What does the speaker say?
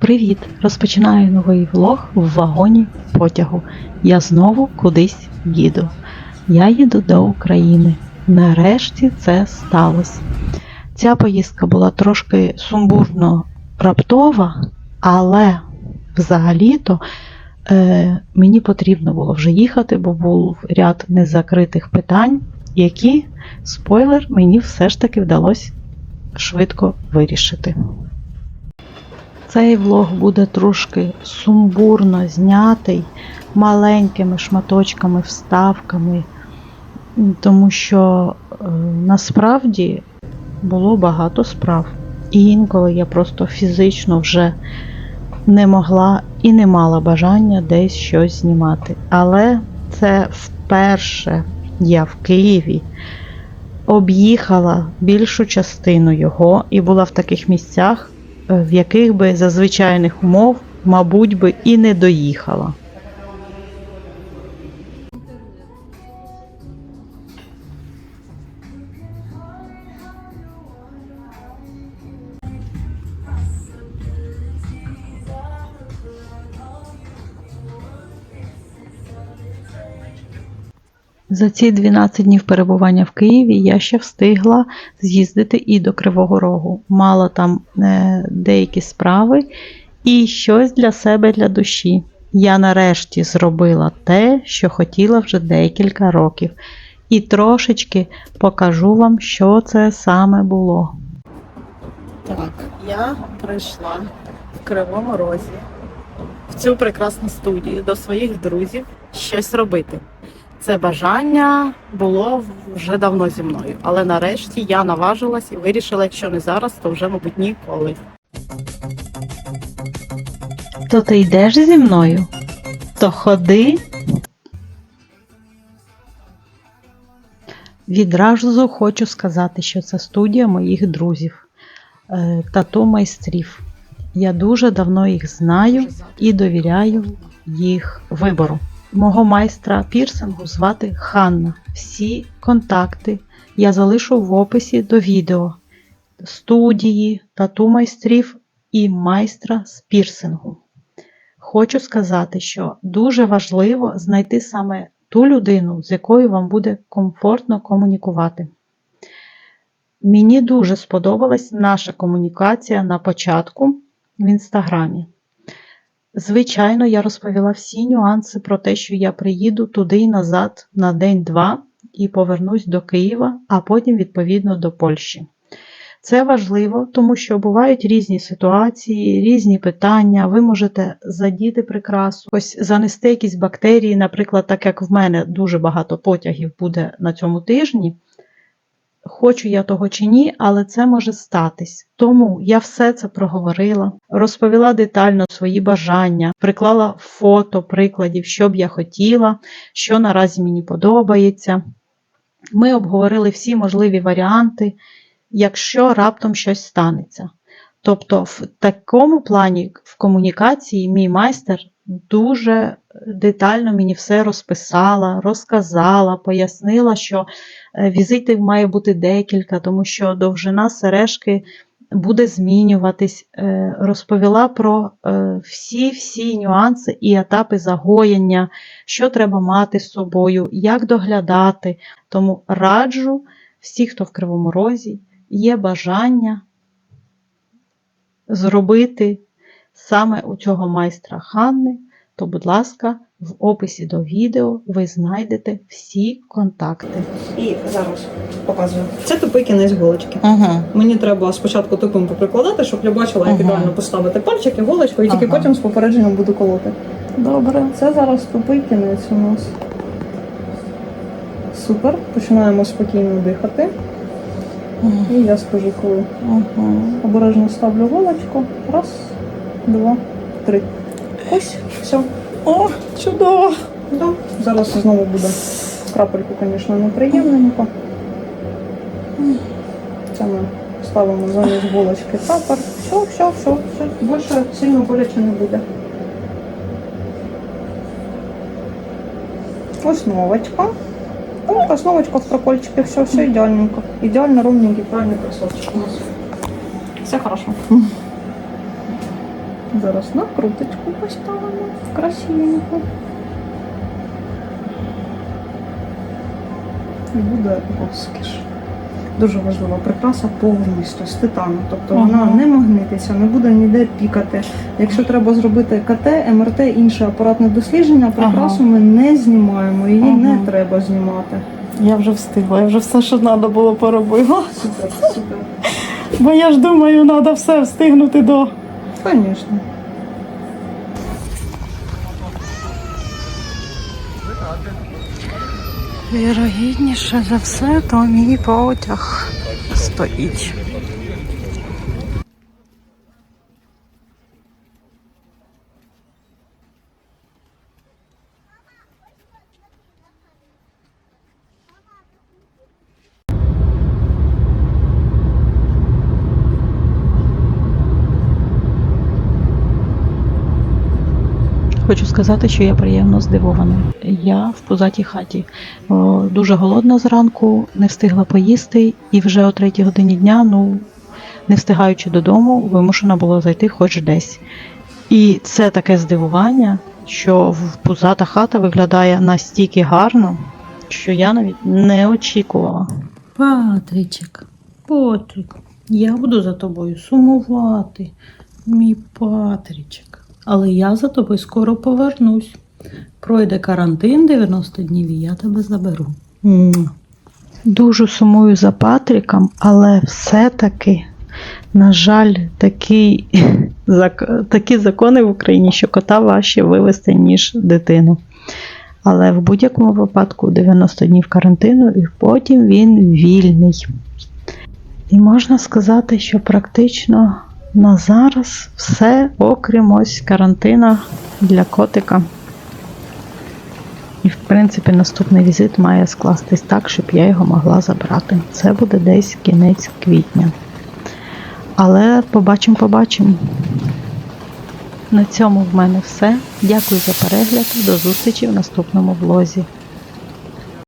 Привіт! Розпочинаю новий влог в вагоні потягу. Я знову кудись їду. Я їду до України. Нарешті це сталося. Ця поїздка була трошки сумбурно раптова, але взагалі-то е, мені потрібно було вже їхати, бо був ряд незакритих питань, які, спойлер, мені все ж таки вдалося швидко вирішити. Цей влог буде трошки сумбурно знятий маленькими шматочками, вставками, тому що е, насправді було багато справ. І інколи я просто фізично вже не могла і не мала бажання десь щось знімати. Але це вперше я в Києві об'їхала більшу частину його і була в таких місцях, в яких би за звичайних умов, мабуть, би і не доїхала. За ці 12 днів перебування в Києві я ще встигла з'їздити і до Кривого Рогу. Мала там е, деякі справи і щось для себе для душі. Я нарешті зробила те, що хотіла вже декілька років. І трошечки покажу вам, що це саме було. Так, я прийшла в Кривому Розі в цю прекрасну студію до своїх друзів щось робити. Це бажання було вже давно зі мною, але нарешті я наважилась і вирішила, якщо не зараз, то вже, мабуть, ніколи. То ти йдеш зі мною? То ходи. Відразу хочу сказати, що це студія моїх друзів, е, тату майстрів. Я дуже давно їх знаю і довіряю їх вибору. Мого майстра пірсингу звати Ханна. Всі контакти я залишу в описі до відео студії, тату майстрів і майстра з пірсингу. Хочу сказати, що дуже важливо знайти саме ту людину, з якою вам буде комфортно комунікувати. Мені дуже сподобалась наша комунікація на початку в інстаграмі. Звичайно, я розповіла всі нюанси про те, що я приїду туди і назад на день-два і повернусь до Києва, а потім, відповідно, до Польщі. Це важливо, тому що бувають різні ситуації, різні питання. Ви можете задіти прикрасу, ось занести якісь бактерії, наприклад, так як в мене дуже багато потягів буде на цьому тижні. Хочу я того чи ні, але це може статись. Тому я все це проговорила, розповіла детально свої бажання, приклала фото прикладів, що б я хотіла, що наразі мені подобається. Ми обговорили всі можливі варіанти, якщо раптом щось станеться. Тобто, в такому плані в комунікації мій майстер дуже детально мені все розписала, розказала, пояснила, що е, візитів має бути декілька, тому що довжина сережки буде змінюватись. Е, Розповіла про всі-всі нюанси і етапи загоєння, що треба мати з собою, як доглядати. Тому раджу всі, хто в Кривому Розі, є бажання зробити саме у цього майстра Ханни, то, будь ласка, в описі до відео ви знайдете всі контакти. І зараз показую. Це тупий кінець голочки. Угу. Мені треба спочатку тупим поприкладати, щоб я бачила, як Ага. ідеально поставити пальчик і голочку, і тільки Ага. потім з попередженням буду колоти. Добре. Це зараз тупий кінець у нас. Супер. Починаємо спокійно дихати. І я скажу, коли Угу. обережно ставлю голочку. Раз, два, три. Ось, все. О, чудово! Да. Зараз знову буде крапельку, звісно, неприємненько. Це ми ставимо замість булочки тапер. Все, все, все, все. Більше сильно боляче не буде. Основочка. О, основочка в прокольчике, все, все идеальненько. Идеально ровненький, правильный кроссовчик у нас. Все хорошо. Зараз накруточку поставимо. Красивенько. І буде розкіш. Дуже важлива прикраса повністю з титану. Тобто вона не магнититься, не буде ніде пікати. Якщо треба зробити КТ, МРТ, інше апаратне дослідження, прикрасу ми не знімаємо, її Ага. не треба знімати. Я вже встигла, я вже все, що треба було поробила. Супер, супер. Бо я ж думаю, треба все встигнути до. Звісно. Вірогідніше за все, то мій потяг стоїть. Хочу сказати, що я приємно здивована. Я в пузатій хаті. Дуже голодна зранку, не встигла поїсти, і вже о третій годині дня, ну не встигаючи додому, вимушена була зайти хоч десь. І це таке здивування, що в пузата хата виглядає настільки гарно, що я навіть не очікувала. Патрічик, Потрик, я буду за тобою сумувати, мій Патрічик. Але я за тобою скоро повернусь. Пройде карантин 90 днів і я тебе заберу. Дуже сумую за Патріком, але все-таки, на жаль, зак- такі закони в Україні, що кота важче вивезти, ніж дитину. Але в будь-якому випадку 90 днів карантину і потім він вільний. І можна сказати, що практично на зараз все, окрім ось карантина для котика. І, в принципі, наступний візит має скластись так, щоб я його могла забрати. Це буде десь кінець квітня. Але побачимо, побачимо. На цьому в мене все. Дякую за перегляд. До зустрічі в наступному влозі.